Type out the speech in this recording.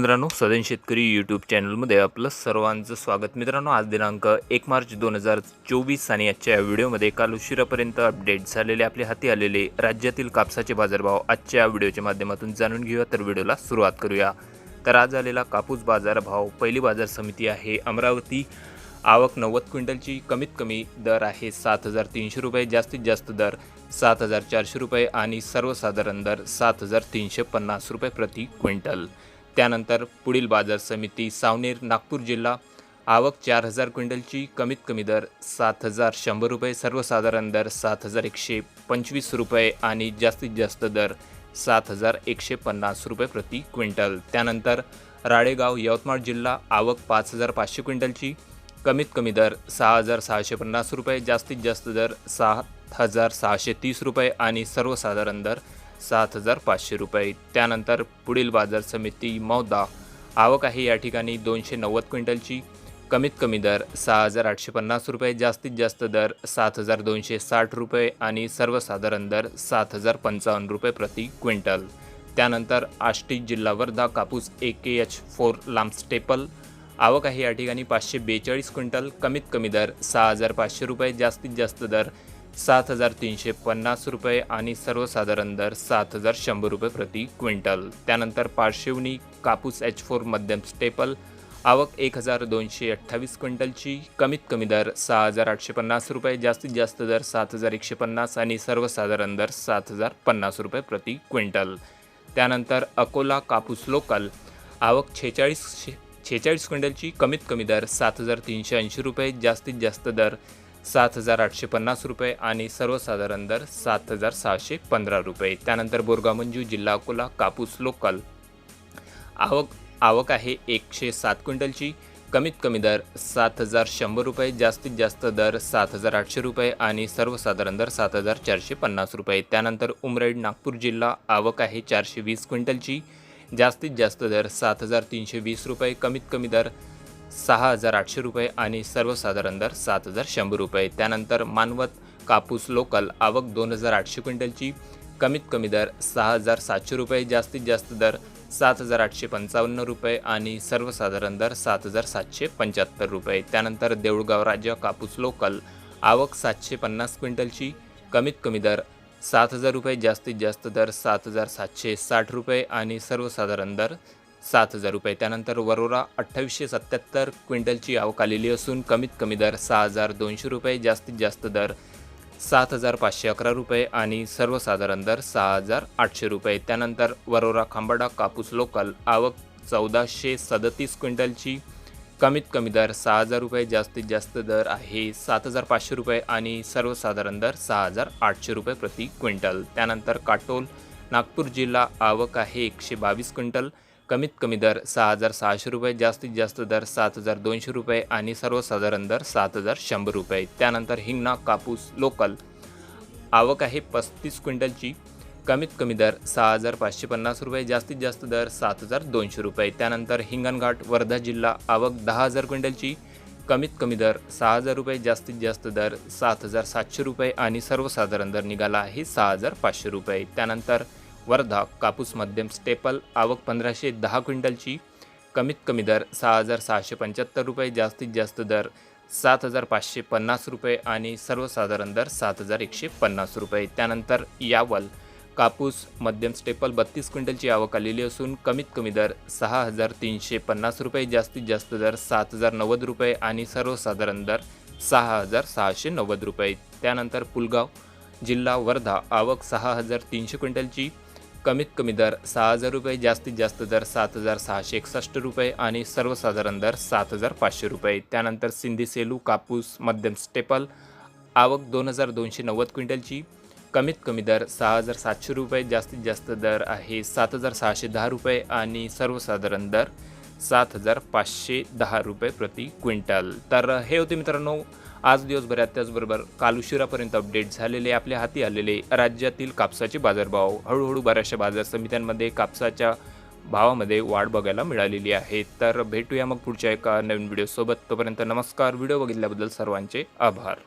मित्रांनो सदन शेतकरी यूट्यूब चॅनलमध्ये आपलं सर्वांचं स्वागत. मित्रांनो आज दिनांक एक मार्च दोन हजार चोवीस आणि आजच्या या व्हिडिओमध्ये काल उशिरापर्यंत अपडेट झालेले आपल्या हाती आलेले राज्यातील कापसाचे बाजारभाव आजच्या व्हिडिओच्या माध्यमातून जाणून घेऊया. तर व्हिडिओला सुरुवात करूया. तर आज आलेला कापूस बाजारभाव पहिली बाजार समिती आहे अमरावती. आवक नव्वद क्विंटलची कमीत कमी दर आहे सात हजार तीनशे रुपये जास्तीत जास्त दर सात हजार चारशे रुपये आणि सर्वसाधारण दर सात हजार तीनशे पन्नास रुपये प्रति क्विंटल. त्यानंतर पुढील बाजार समिती सावनेर नागपूर जिल्हा. आवक चार हजार क्विंटलची कमीत कमी दर सात हजार शंभर रुपये सर्वसाधारण दर सात हजार एकशे पंचवीस रुपये आणि जास्तीत जास्त दर सात हजार एकशे पन्नास रुपये प्रति क्विंटल. त्यानंतर राळेगाव यवतमाळ जिल्हा आवक पाच हजार पाचशे क्विंटलची कमीत कमी दर सहा हजार सहाशे पन्नास रुपये जास्तीत जास्त दर सात हजार सहाशे तीस रुपये आणि सर्वसाधारण दर सात हजार पाचशे रुपये. त्यानंतर पुढील बाजार समिती मौदा. आवक आहे या ठिकाणी दोनशे नव्वद क्विंटलची. कमीत कमी दर सहा हजार आठशे पन्नास रुपये जास्तीत जास्त दर सात हजार दोनशे साठ रुपये आणि सर्वसाधारण दर सात हजार पंचावन्न रुपये प्रति क्विंटल. त्यानंतर आष्टी जिल्हा वर्धा कापूस ए के एच फोर लांब स्टेपल. आवक आहे या ठिकाणी पाचशे बेचाळीस क्विंटल. कमीत कमी दर सहा हजार पाचशे रुपये जास्तीत जास्त दर सात हजार तीनशे पन्नास रुपये आणि सर्वसाधारण दर सात हजार शंभर रुपये प्रति क्विंटल. त्यानंतर पार्श्वनी कापूस एच फोर मध्यम स्टेपल आवक एक हजार दोनशे अठ्ठावीस क्विंटलची कमीत कमी दर सहा हजार आठशे पन्नास रुपये जास्तीत जास्त दर सात हजार एकशे पन्नास आणि सर्वसाधारण दर सात हजार पन्नास रुपये प्रति क्विंटल. त्यानंतर अकोला कापूस लोकल आवक छेचाळीस छेचाळीस क्विंटलची कमीत कमी दर सात हजार तीनशे ऐंशी रुपये जास्तीत जास्त दर सात हजार आठशे पन्नास रुपये आणि सर्वसाधारण दर सात हजार सहाशे पंधरा रुपये. त्यानंतर बोरगाव मंजू जिल्हा अकोला कापूस लोकल. आवक आवक आहे एकशे सात क्विंटलची. कमीत कमी दर सात हजार शंभर रुपये जास्तीत जास्त दर सात हजार आठशे रुपये आणि सर्वसाधारण दर सात हजार चारशे पन्नास रुपये. त्यानंतर उमरेड नागपूर जिल्हा आवक आहे चारशे वीस क्विंटलची. जास्तीत जास्त दर सात हजार तीनशे वीस रुपये कमीत कमी दर सहा हजार आठशे रुपये आणि सर्वसाधारण दर सात हजार शंभर रुपये. त्यानंतर मानवत कापूस लोकल आवक दोन हजार आठशे क्विंटलची. कमीत कमी दर सहा हजार सातशे रुपये जास्तीत जास्त दर सात हजार आठशे पंचावन्न रुपये आणि सर्वसाधारण दर सात हजार सातशे पंच्याहत्तर रुपये. त्यानंतर देऊळगाव राज्य कापूस लोकल आवक सातशे पन्नास क्विंटलची. कमीत कमी दर सात हजार रुपये जास्तीत जास्त दर सात हजार सातशे साठ रुपये आणि सर्वसाधारण दर सात हजार रुपये. त्यानंतर वरोरा अठ्ठावीसशे सत्याहत्तर क्विंटलची आवक आलेली असून कमीत कमी दर सहा हजार दोनशे रुपये जास्तीत जास्त दर सात हजार पाचशे अकरा रुपये आणि सर्वसाधारण दर सहा हजार आठशे रुपये. त्यानंतर वरोरा खांबाडा कापूस लोकल आवक चौदाशे सदतीस क्विंटलची कमीत कमी दर सहा हजार रुपये जास्तीत जास्त दर आहे सात हजार पाचशे रुपये आणि सर्वसाधारण दर सहा हजार आठशे रुपये प्रति क्विंटल. त्यानंतर काटोल नागपूर जिल्हा आवक आहे एकशे बावीस क्विंटल. कमीत कमी दर सहा हजार सहाशे रुपये जास्तीत जास्त दर सात हजार दोनशे रुपये आणि सर्वसाधारण दर सात हजार शंभर रुपये. त्यानंतर हिंगणा कापूस लोकल. आवक आहे पस्तीस क्विंटलची. कमीत कमी दर सहा हजार पाचशे पन्नास रुपये जास्तीत जास्त दर सात हजार दोनशे रुपये. त्यानंतर हिंगणघाट वर्धा जिल्हा आवक दहा हजार क्विंटलची. कमीत कमी दर सहा हजार रुपये जास्तीत जास्त दर सात हजार सातशे रुपये आणि सर्वसाधारण दर निघाला आहे सहा हजार पाचशे रुपये. त्यानंतर वर्धा कापूस मध्यम स्टेपल आवक पंधराशे दहा क्विंटलची कमीत कमी दर सहा हजार सहाशे पंच्याहत्तर रुपये जास्तीत जास्त दर सात हजार पाचशे पन्नास रुपये आणि सर्वसाधारण दर सात हजार एकशे पन्नास रुपये. त्यानंतर यावल कापूस मध्यम स्टेपल बत्तीस क्विंटलची आवक आलेली असून कमीत कमी दर सहा हजार तीनशे पन्नास रुपये जास्तीत जास्त दर सात हजार नव्वद रुपये आणि सर्वसाधारण दर सहा हजार सहाशे नव्वद रुपये. त्यानंतर पुलगाव जिल्हा वर्धा आवक सहा हजार तीनशे क्विंटलची कमीत कमी दर सहा हजार रुपये जास्तीत जास्त दर सात हजार सहाशे एकसष्ट रुपये आणि सर्वसाधारण दर सात हजार पाचशे रुपये. त्यानंतर सिंधी सेलू कापूस मध्यम स्टेपल आवक दोन हजार दोनशे नव्वद क्विंटलची. कमीत कमी दर सहा हजार सातशे रुपये जास्तीत जास्त दर आहे सात हजार सहाशे दहा रुपये आणि सर्वसाधारण दर सात हजार पाचशे दहा रुपये प्रति क्विंटल. तर हे होते मित्रांनो आज दिवसभरात त्याचबरोबर काल उशिरापर्यंत अपडेट झालेले आपल्या हाती आलेले राज्यातील कापसाचे बाजारभाव. हळूहळू बऱ्याचशा बाजार समित्यांमध्ये कापसाच्या भावामध्ये वाढ बघायला मिळालेली आहे. तर भेटूया मग पुढच्या एका नवीन व्हिडिओसोबत तोपर्यंत नमस्कार. व्हिडिओ बघितल्याबद्दल सर्वांचे आभार.